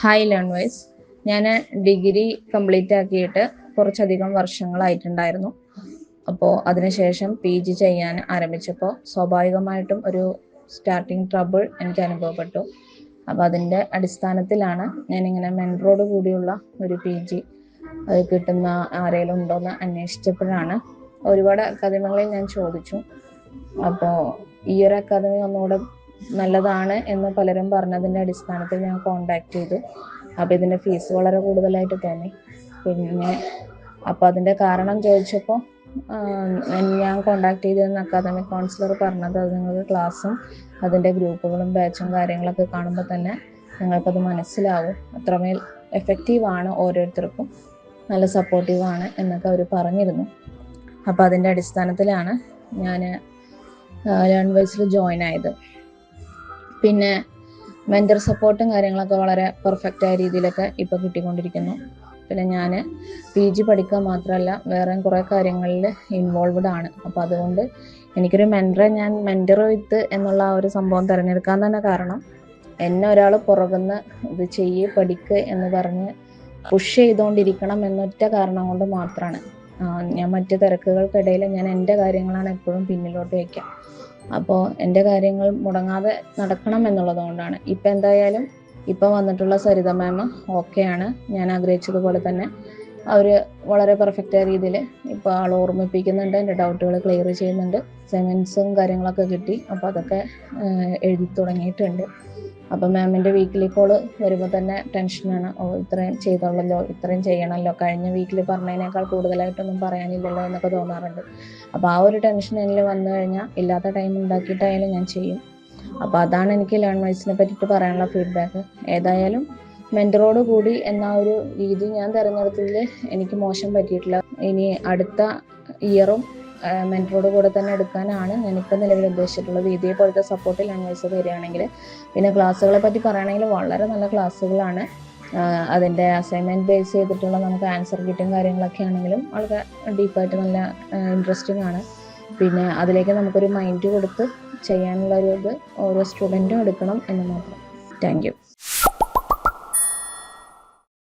Hi learn wise ഞാൻ degree complete ആക്കിയിട്ട് കുറച്ചധികം വർഷങ്ങളായിട്ടുണ്ടായിരുന്നു. അപ്പോൾ അതിനുശേഷം പി ജി ചെയ്യാൻ ആരംഭിച്ചപ്പോൾ സ്വാഭാവികമായിട്ടും ഒരു സ്റ്റാർട്ടിങ് ട്രബിൾ എനിക്ക് അനുഭവപ്പെട്ടു. അപ്പോൾ അതിന്റെ അടിസ്ഥാനത്തിലാണ് ഞാനിങ്ങനെ മെൻറോട് കൂടിയുള്ള ഒരു പി ജി കിട്ടുന്ന ആരെങ്കിലും ഉണ്ടോയെന്ന് അന്വേഷിച്ചപ്പോഴാണ് ഒരുപാട് അക്കാദമികളിൽ ഞാൻ ചോദിച്ചു. അപ്പോൾ ഈ ഒരു അക്കാദമി ഒന്നുകൂടെ നല്ലതാണ് എന്ന് പലരും പറഞ്ഞതിന്റെ അടിസ്ഥാനത്തിൽ ഞാൻ കോണ്ടാക്ട് ചെയ്തു. അപ്പോൾ ഇതിന്റെ ഫീസ് വളരെ കൂടുതലായിട്ട് തോന്നി. പിന്നെ അപ്പോൾ അതിന്റെ കാരണം ചോദിച്ചപ്പോൾ ഞാൻ കോണ്ടാക്ട് ചെയ്തിരുന്ന അക്കാദമിക് കൗൺസിലർ പറഞ്ഞത് അത് നിങ്ങൾക്ക് ക്ലാസ്സും അതിന്റെ ഗ്രൂപ്പുകളും ബാച്ചും കാര്യങ്ങളൊക്കെ കാണുമ്പോൾ തന്നെ നിങ്ങൾക്കത് മനസ്സിലാവും. അത്രമേൽ എഫക്റ്റീവാണ് ഓരോരുത്തർക്കും. നല്ല സപ്പോർട്ടീവാണ് എന്നൊക്കെ അവർ പറഞ്ഞിരുന്നു. അപ്പോൾ അതിന്റെ അടിസ്ഥാനത്തിലാണ് ഞാൻ ലേൺ വൈസിൽ ജോയിൻ ആയത്. പിന്നെ മെന്റർ സപ്പോർട്ടും കാര്യങ്ങളൊക്കെ വളരെ പെർഫെക്റ്റ് ആയ രീതിയിലൊക്കെ ഇപ്പോൾ കിട്ടിക്കൊണ്ടിരിക്കുന്നു. പിന്നെ ഞാൻ പി ജി പഠിക്കുക മാത്രമല്ല വേറെ കുറേ കാര്യങ്ങളിൽ ഇൻവോൾവ്ഡ് ആണ്. അപ്പോൾ അതുകൊണ്ട് എനിക്കൊരു മെന്ററെ ഞാൻ മെന്റർ വിത്ത് എന്നുള്ള ആ ഒരു സംഭവം തിരഞ്ഞെടുക്കാൻ തന്നെ കാരണം എന്നെ ഒരാൾ പുറകുന്ന ഇത് ചെയ്യ് പഠിക്ക് എന്ന് പറഞ്ഞ് പുഷ് ചെയ്തുകൊണ്ടിരിക്കണം എന്നൊറ്റ കാരണം കൊണ്ട് മാത്രമാണ് ഞാൻ മറ്റു തിരക്കുകൾക്കിടയിൽ ഞാൻ എന്റെ കാര്യങ്ങളാണ് എപ്പോഴും പിന്നിലോട്ട് വയ്ക്കുക അപ്പോൾ എന്റെ കാര്യങ്ങൾ മുടങ്ങാതെ നടക്കണം എന്നുള്ളതുകൊണ്ടാണ്. ഇപ്പം എന്തായാലും ഇപ്പം വന്നിട്ടുള്ള സരിത മാം ഓക്കെയാണ്. ഞാൻ ആഗ്രഹിച്ചതുപോലെ തന്നെ അവർ വളരെ പെർഫെക്റ്റ് ആയ രീതിയിൽ ഇപ്പോൾ ആൾ ഓർമ്മിപ്പിക്കുന്നുണ്ട് എന്റെ ഡൗട്ടുകൾ ക്ലിയർ ചെയ്യുന്നുണ്ട് സെമൻസും കാര്യങ്ങളൊക്കെ കിട്ടി. അപ്പോൾ അതൊക്കെ എഴുതി തുടങ്ങിയിട്ടുണ്ട്. അപ്പോൾ മാമിന്റെ വീക്കിലി കോൾ വരുമ്പോൾ തന്നെ ടെൻഷനാണ് ഓ ഇത്രയും ചെയ്തോളല്ലോ ഇത്രയും ചെയ്യണമല്ലോ കഴിഞ്ഞ വീക്കിൽ പറഞ്ഞതിനേക്കാൾ കൂടുതലായിട്ടൊന്നും പറയാനില്ലല്ലോ എന്നൊക്കെ തോന്നാറുണ്ട്. അപ്പോൾ ആ ഒരു ടെൻഷൻ എന്നിൽ വന്നു കഴിഞ്ഞാൽ ഇല്ലാത്ത ടൈം ഉണ്ടാക്കിയിട്ടായാലും ഞാൻ ചെയ്യും. അപ്പോൾ അതാണ് എനിക്ക് ലേൺ വൈസിനെ പറ്റിയിട്ട് പറയാനുള്ള ഫീഡ്ബാക്ക് ഏതായാലും മെന്ററോട് കൂടി എന്ന ഒരു രീതി ഞാൻ തിരഞ്ഞെടുത്തതിൽ എനിക്ക് മോശം പറ്റിയിട്ടില്ല. ഇനി അടുത്ത ഇയറും മെന്ററോട് കൂടെ തന്നെ എടുക്കാനാണ് ഞാനിപ്പോൾ നിലവിൽ ഉദ്ദേശിച്ചിട്ടുള്ളത്. ഇതേപോലത്തെ സപ്പോർട്ട് ലാംഗ്വേജ് തരികയാണെങ്കിൽ പിന്നെ ക്ലാസ്സുകളെ പറ്റി പറയുകയാണെങ്കിൽ വളരെ നല്ല ക്ലാസ്സുകളാണ്. അതിന്റെ അസൈൻമെന്റ് ബേസ് ചെയ്തിട്ടുള്ള നമുക്ക് ആൻസർ കിട്ടും കാര്യങ്ങളൊക്കെ ആണെങ്കിലും വളരെ ഡീപ്പായിട്ട് നല്ല ഇൻട്രസ്റ്റിംഗ് ആണ്. പിന്നെ അതിലേക്ക് നമുക്കൊരു മൈൻഡ് കൊടുത്ത് ചെയ്യാനുള്ള ഒരു ഇത് ഓരോ സ്റ്റുഡന്റും എടുക്കണം എന്ന് മാത്രം. താങ്ക്